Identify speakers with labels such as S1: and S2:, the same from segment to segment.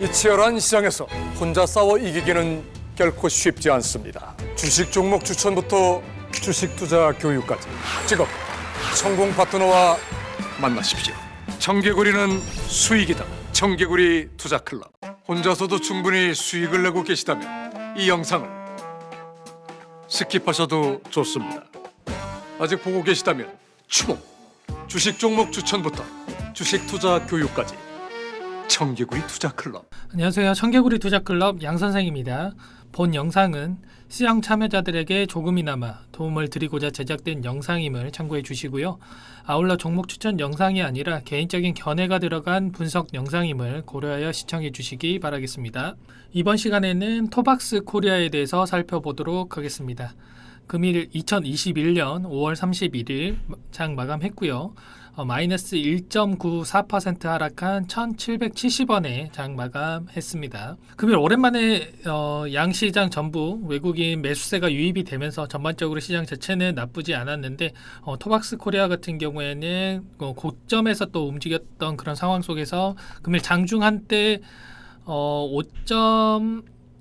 S1: 이 치열한 시장에서 혼자 싸워 이기기는 결코 쉽지 않습니다. 주식 종목 추천부터 주식 투자 교육까지 직업 성공 파트너와 만나십시오. 청개구리는 수익이다. 청개구리 투자 클럽. 혼자서도 충분히 수익을 내고 계시다면 이 영상을 스킵하셔도 좋습니다. 아직 보고 계시다면 추모 주식 종목 추천부터 주식 투자 교육까지 청개구리 투자 클럽.
S2: 안녕하세요. 청개구리 투자 클럽 양 선생입니다. 본 영상은 시장 참여자들에게 조금이나마 도움을 드리고자 제작된 영상임을 참고해 주시고요. 아울러 종목 추천 영상이 아니라 개인적인 견해가 들어간 분석 영상임을 고려하여 시청해 주시기 바라겠습니다. 이번 시간에는 토박스 코리아에 대해서 살펴보도록 하겠습니다. 금일 2021년 5월 31일 장 마감했고요. 어, 마이너스 1.94% 하락한 1,770원에 장 마감했습니다. 금일 오랜만에 어, 양시장 전부 외국인 매수세가 유입이 되면서 전반적으로 시장 자체는 나쁘지 않았는데 어, 토박스 코리아 같은 경우에는 어, 고점에서 또 움직였던 그런 상황 속에서 금일 장중 한때 어, 5.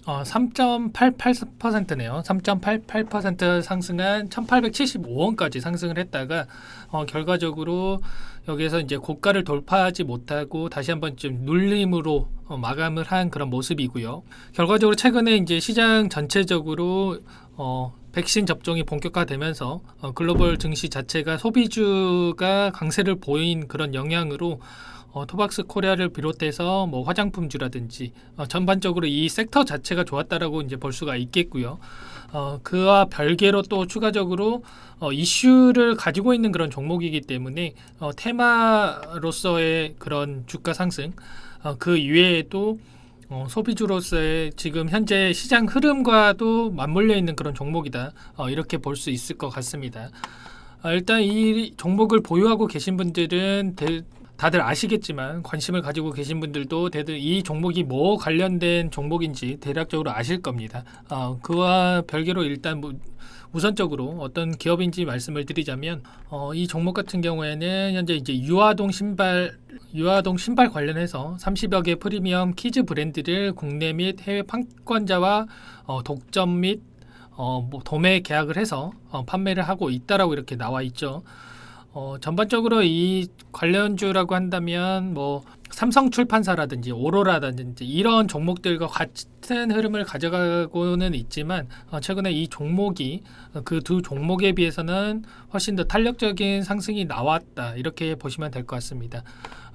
S2: 어, 3.88%네요. 3.88% 상승한 1,875원까지 상승을 했다가 어, 결과적으로 여기에서 이제 고가를 돌파하지 못하고 다시 한번 좀 눌림으로 어, 마감을 한 그런 모습이고요. 결과적으로 최근에 이제 시장 전체적으로 어, 백신 접종이 본격화되면서 어, 글로벌 증시 자체가 소비주가 강세를 보인 그런 영향으로 어, 토박스 코리아를 비롯해서 뭐 화장품주라든지 어, 전반적으로 이 섹터 자체가 좋았다라고 이제 볼 수가 있겠고요. 어, 그와 별개로 또 추가적으로 어, 이슈를 가지고 있는 그런 종목이기 때문에 어, 테마로서의 그런 주가 상승 어, 그 이외에도 어, 소비주로서의 지금 현재 시장 흐름과도 맞물려 있는 그런 종목이다 어, 이렇게 볼 수 있을 것 같습니다. 어, 일단 이 종목을 보유하고 계신 분들은 대, 다들 아시겠지만 관심을 가지고 계신 분들도 대들 이 종목이 뭐 관련된 종목인지 대략적으로 아실 겁니다. 어, 그와 별개로 일단 뭐 우선적으로 어떤 기업인지 말씀을 드리자면 어, 이 종목 같은 경우에는 현재 이제 유아동 신발 유아동 신발 관련해서 30여 개 프리미엄 키즈 브랜드를 국내 및 해외 판권자와 어, 독점 및 어, 뭐 도매 계약을 해서 어, 판매를 하고 있다라고 이렇게 나와 있죠. 어, 전반적으로 이 관련주라고 한다면 뭐 삼성 출판사라든지 오로라라든지 이런 종목들과 같은 흐름을 가져가고는 있지만 어, 최근에 이 종목이 그 두 종목에 비해서는 훨씬 더 탄력적인 상승이 나왔다 이렇게 보시면 될 것 같습니다.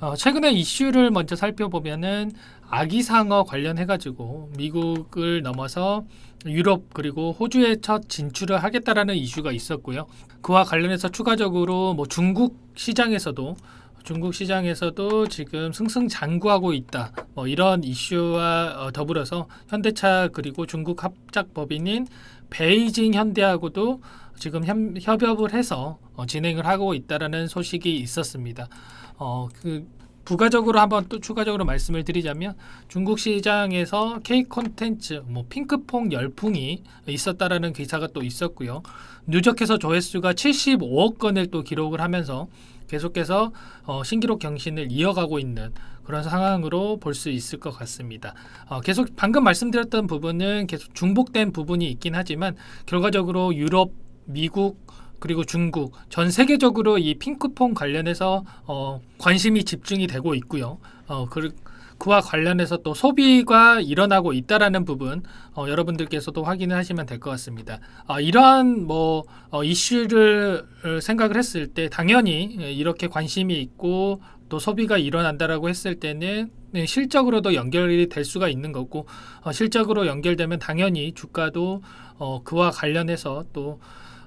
S2: 어, 최근에 이슈를 먼저 살펴보면은 아기상어 관련해 가지고 미국을 넘어서 유럽 그리고 호주에 첫 진출을 하겠다라는 이슈가 있었고요. 그와 관련해서 추가적으로 뭐 중국 시장에서도 중국 시장에서도 지금 승승장구하고 있다. 뭐 이런 이슈와 어, 더불어서 현대차 그리고 중국 합작법인인 베이징 현대하고도 지금 협, 협업을 해서 어, 진행을 하고 있다라는 소식이 있었습니다. 어, 그 부가적으로 한번 또 추가적으로 말씀을 드리자면 중국 시장에서 K 콘텐츠 뭐 핑크퐁 열풍이 있었다라는 기사가 또 있었고요. 누적해서 조회수가 75억 건을 또 기록을 하면서 계속해서 어, 신기록 경신을 이어가고 있는 그런 상황으로 볼 수 있을 것 같습니다. 어, 계속 방금 말씀드렸던 부분은 계속 중복된 부분이 있긴 하지만 결과적으로 유럽, 미국 그리고 중국 전 세계적으로 이 핑크퐁 관련해서 어, 관심이 집중이 되고 있고요. 어, 그, 그와 관련해서 또 소비가 일어나고 있다라는 부분 어, 여러분들께서도 확인을 하시면 될 것 같습니다. 어, 이러한 뭐 어, 이슈를 생각을 했을 때 당연히 이렇게 관심이 있고 또 소비가 일어난다라고 했을 때는 네, 실적으로도 연결이 될 수가 있는 거고 어, 실적으로 연결되면 당연히 주가도 어, 그와 관련해서 또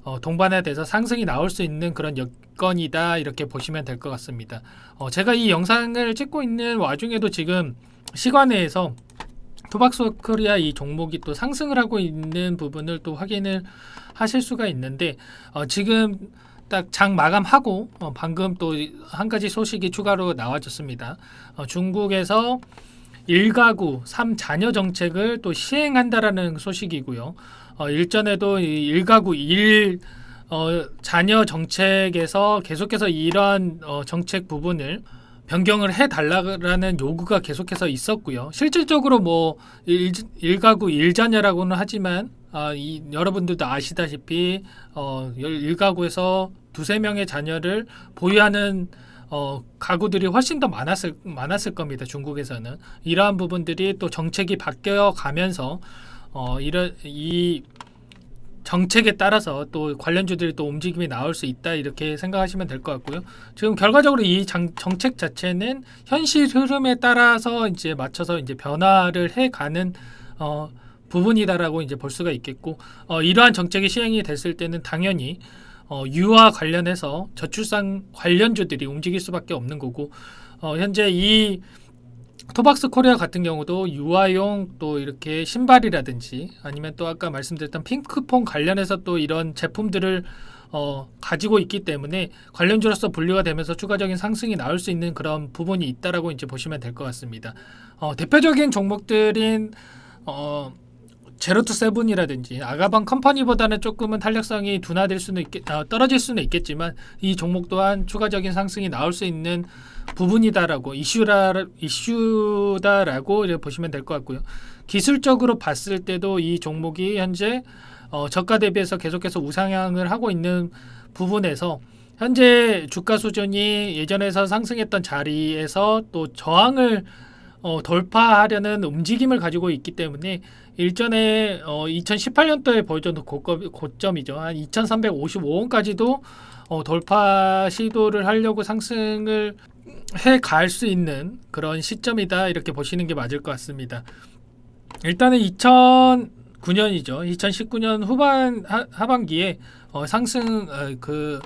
S2: 어, 동반에 대해서 상승이 나올 수 있는 그런 여건이다 이렇게 보시면 될 것 같습니다. 어, 제가 이 영상을 찍고 있는 와중에도 지금 시간회에서 토박스 코리아 이 종목이 또 상승을 하고 있는 부분을 또 확인을 하실 수가 있는데 어, 지금 딱장 마감하고 어, 방금 또 한 가지 소식이 추가로 나와졌습니다. 어, 중국에서 일가구 3자녀 정책을 또 시행한다라는 소식이고요. 어, 일전에도 이 일가구 일 어, 자녀 정책에서 계속해서 이러한 어, 정책 부분을 변경을 해달라는 요구가 계속해서 있었고요. 실질적으로 뭐 일, 일가구 일자녀라고는 하지만 아, 이, 여러분들도 아시다시피 어, 일- 일가구에서 두세 명의 자녀를 보유하는 어, 가구들이 훨씬 더 많았을 많았을 겁니다. 중국에서는 이러한 부분들이 또 정책이 바뀌어 가면서 어, 이런 이 정책에 따라서 또 관련주들이 또 움직임이 나올 수 있다 이렇게 생각하시면 될 것 같고요. 지금 결과적으로 이 장, 정책 자체는 현실 흐름에 따라서 이제 맞춰서 이제 변화를 해가는 어, 부분이다라고 이제 볼 수가 있겠고 어, 이러한 정책이 시행이 됐을 때는 당연히 어, 유아 관련해서 저출산 관련주들이 움직일 수밖에 없는 거고 어, 현재 이 토박스 코리아 같은 경우도 유아용 또 이렇게 신발이라든지 아니면 또 아까 말씀드렸던 핑크폰 관련해서 또 이런 제품들을 어, 가지고 있기 때문에 관련주로서 분류가 되면서 추가적인 상승이 나올 수 있는 그런 부분이 있다라고 이제 보시면 될 것 같습니다. 어, 대표적인 종목들인 어, 제로투 세븐이라든지 아가방 컴퍼니보다는 조금은 탄력성이 둔화될 수는 있겠, 아, 떨어질 수는 있겠지만 이 종목 또한 추가적인 상승이 나올 수 있는 부분이다라고 이슈라 이슈다라고 이제 보시면 될 것 같고요. 기술적으로 봤을 때도 이 종목이 현재 어, 저가 대비해서 계속해서 우상향을 하고 있는 부분에서 현재 주가 수준이 예전에서 상승했던 자리에서 또 저항을 어, 돌파하려는 움직임을 가지고 있기 때문에 일전에 어, 2018년도에 보여줬던 고가, 고점이죠. 한 2,355원까지도 어, 돌파 시도를 하려고 상승을 해 갈 수 있는 그런 시점이다 이렇게 보시는 게 맞을 것 같습니다. 일단은 2009년이죠. 2019년 후반 하, 하반기에 어, 상승 어, 그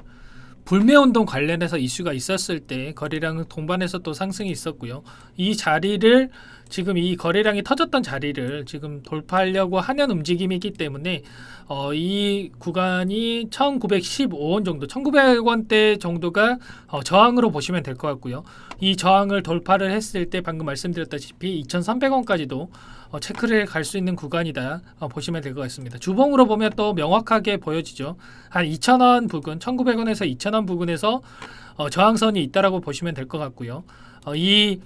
S2: 불매 운동 관련해서 이슈가 있었을 때 거래량은 동반해서 또 상승이 있었고요. 이 자리를 지금 이 거래량이 터졌던 자리를 지금 돌파하려고 하는 움직임이기 때문에 어, 이 구간이 1,915원 정도, 1,900원대 정도가 어, 저항으로 보시면 될 것 같고요. 이 저항을 돌파를 했을 때 방금 말씀드렸다시피 2,300원까지도 어, 체크를 갈 수 있는 구간이다 어, 보시면 될 것 같습니다. 주봉으로 보면 또 명확하게 보여지죠. 한 2,000원 부근, 1,900원에서 2,000원 부근에서 어, 저항선이 있다라고 보시면 될 것 같고요. 어, 이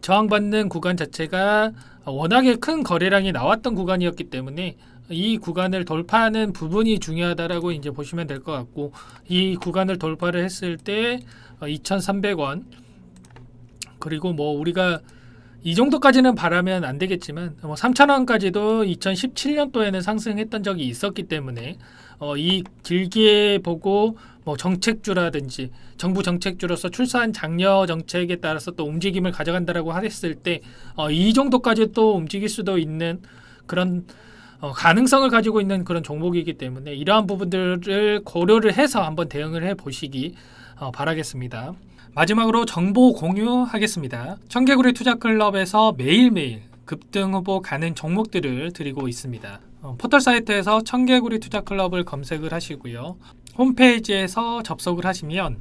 S2: 저항받는 구간 자체가 워낙에 큰 거래량이 나왔던 구간이었기 때문에 이 구간을 돌파하는 부분이 중요하다라고 이제 보시면 될 것 같고 이 구간을 돌파를 했을 때 2,300원 그리고 뭐 우리가 이 정도까지는 바라면 안 되겠지만 뭐 3,000원까지도 2017년도에는 상승했던 적이 있었기 때문에 어, 이 길게 보고 뭐 정책주라든지 정부 정책주로서 출산 장려 정책에 따라서 또 움직임을 가져간다라고 했을 때 어, 이 정도까지 또 움직일 수도 있는 그런 어, 가능성을 가지고 있는 그런 종목이기 때문에 이러한 부분들을 고려를 해서 한번 대응을 해 보시기 어, 바라겠습니다. 마지막으로 정보 공유하겠습니다. 청개구리 투자클럽에서 매일매일 급등 후보 가는 종목들을 드리고 있습니다. 어, 포털 사이트에서 청개구리 투자 클럽을 검색을 하시고요. 홈페이지에서 접속을 하시면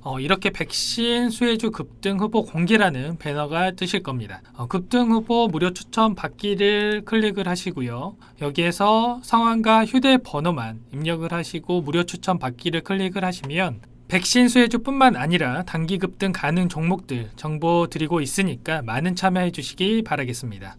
S2: 어, 이렇게 백신 수혜주 급등 후보 공개라는 배너가 뜨실 겁니다. 어, 급등 후보 무료 추천 받기를 클릭을 하시고요. 여기에서 성함과 휴대번호만 입력을 하시고 무료 추천 받기를 클릭을 하시면 백신 수혜주뿐만 아니라 단기 급등 가능 종목들 정보 드리고 있으니까 많은 참여해 주시기 바라겠습니다.